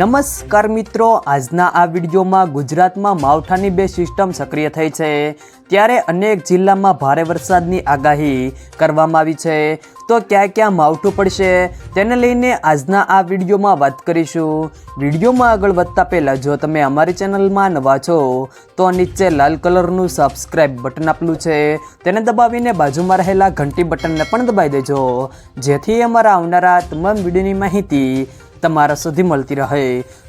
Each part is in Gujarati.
નમસ્કાર મિત્રો, આજના આ વિડીયોમાં ગુજરાતમાં માવઠાની બે સિસ્ટમ સક્રિય થઈ છે. ત્યારે અનેક જિલ્લામાં ભારે વરસાદની આગાહી કરવામાં આવી છે. તો ક્યાં ક્યાં માવઠું પડશે, તેને લઈને આજના આ વિડીયોમાં વાત કરીશું. વિડીયોમાં આગળ વધતા પહેલાં, જો તમે અમારી ચેનલમાં નવા છો, તો નીચે લાલ કલરનું સબસ્ક્રાઇબ બટન આપેલું છે. તેને દબાવીને બાજુમાં રહેલા ઘંટી બટનને પણ દબાવી દેજો. જેથી અમારા આવનારા તમામ વિડીયોની માહિતી તમારા સુધી મળતી રહે.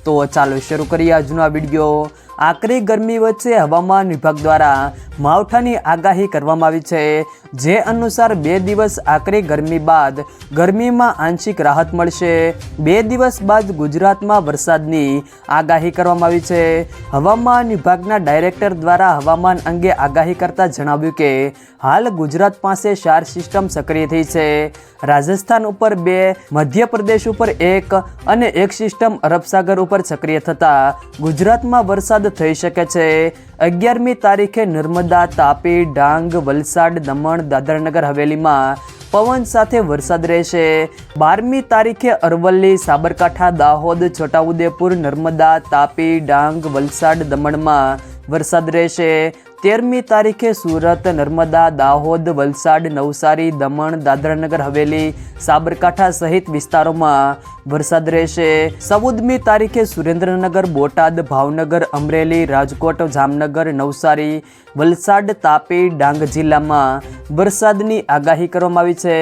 તો ચાલો શરૂ કરીએ આજનો આ વીડિયો. આકરી ગરમી વચ્ચે હવામાન વિભાગ દ્વારા માવઠાની આગાહી કરવામાં આવી છે. જે અનુસાર બે દિવસ આકરી ગરમી બાદ ગરમીમાં આંશિક રાહત મળશે. બે દિવસ બાદ ગુજરાતમાં વરસાદની આગાહી કરવામાં આવી છે. હવામાન વિભાગના ડાયરેક્ટર દ્વારા હવામાન અંગે આગાહી કરતા જણાવ્યું કે, હાલ ગુજરાત પાસે ચાર સિસ્ટમ સક્રિય થઈ છે. રાજસ્થાન ઉપર બે, મધ્યપ્રદેશ ઉપર એક અને એક સિસ્ટમ અરબસાગર ઉપર સક્રિય થતા ગુજરાતમાં વરસાદ થઈ શકે છે. અગિયારમી તારીખે નર્મદા, તાપી, ડાંગ, વલસાડ, દમણ, દાદરનગર, હવેલીમાં પવન સાથે વરસાદ રહેશે. બારમી તારીખે અરવલ્લી, સાબરકાંઠા, દાહોદ, છોટાઉદેપુર, નર્મદા, તાપી, ડાંગ, વલસાડ, દમણમાં વરસાદ રહેશે. તેરમી તારીખે સુરત, નર્મદા, દાહોદ, વલસાડ, નવસારી, દમણ, દાદરાનગર, હવેલી, સાબરકાંઠા સહિત વિસ્તારોમાં વરસાદ રહેશે. ચૌદમી તારીખે સુરેન્દ્રનગર, બોટાદ, ભાવનગર, અમરેલી, રાજકોટ, જામનગર, નવસારી, વલસાડ, તાપી, ડાંગ જિલ્લામાં વરસાદની આગાહી કરવામાં આવી છે.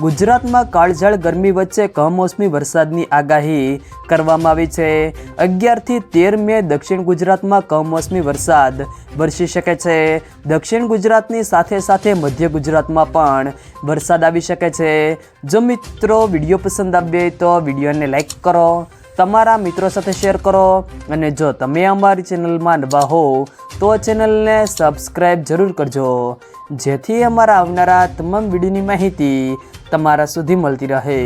ગુજરાતમાં કાળઝાળ ગરમી વચ્ચે કમોસમી વરસાદની આગાહી કરવામાં આવી છે. અગિયારથી તેર મે દક્ષિણ ગુજરાતમાં કમોસમી વરસાદ વરસી શકે છે દક્ષિણ ગુજરાતની સાથે સાથે મધ્ય ગુજરાતમાં પણ વરસાદ આવી શકે છે. જો મિત્રો વીડિયો પસંદ આવે તો વિડીયોને લાઈક કરો, તમારા મિત્રો સાથે શેર કરો અને જો તમે અમારી ચેનલમાં નવા હો તો ચેનલને સબસ્ક્રાઈબ જરૂર કરજો. જેથી અમારા આવનારા તમામ વિડીયોની માહિતી તમારા સુધી મળતી રહે.